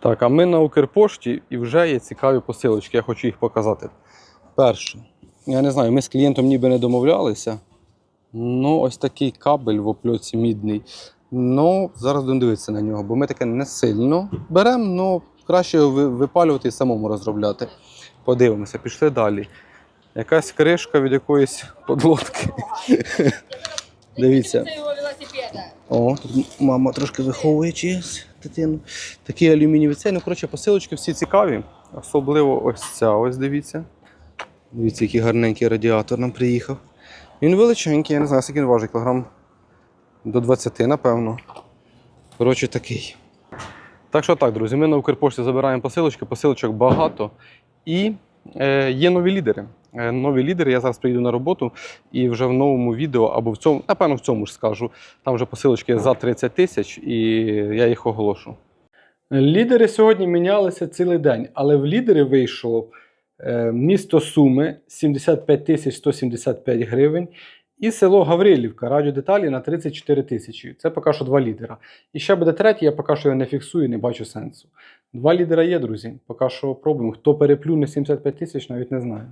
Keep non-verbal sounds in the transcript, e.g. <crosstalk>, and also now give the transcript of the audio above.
Так, а ми на Укрпошті і вже є цікаві посилочки, я хочу їх показати. Перше, я не знаю, ми з клієнтом ніби не домовлялися. Ну, ось такий кабель в опльоці мідний. Ну, зараз будемо дивитися на нього, бо ми таке не сильно беремо, але краще його випалювати і самому розробляти. Подивимося, пішли далі. Якась кришка від якоїсь подлодки. <laughs> Дивіться. О, тут мама трошки виховує чиїсь дитину. Такі алюмінієві цей. Ну, коротше, посилочки всі цікаві. Особливо ось ця, ось дивіться. Дивіться, який гарненький радіатор нам приїхав. Він величенький, я не знаю, скільки він важить, кілограм до 20, напевно. Коротше, такий. Так що так, друзі, ми на Укрпошті забираємо посилочки, посилочок багато. І е, є нові лідери. Е, нові лідери, я зараз прийду на роботу і вже в новому відео, або в цьому, напевно, в цьому ж скажу. Там вже посилочки за 30 тисяч, і я їх оголошу. Лідери сьогодні мінялися цілий день, але в лідери вийшло е, місто Суми 75 тисяч 175 гривень. І село Гаврилівка, радіодеталі на 34 тисячі. Це поки що два лідера. І ще буде третій, я поки що його не фіксую, не бачу сенсу. Два лідера є, друзі. Поки що пробуємо. Хто переплюне 75 тисяч, навіть не знаю.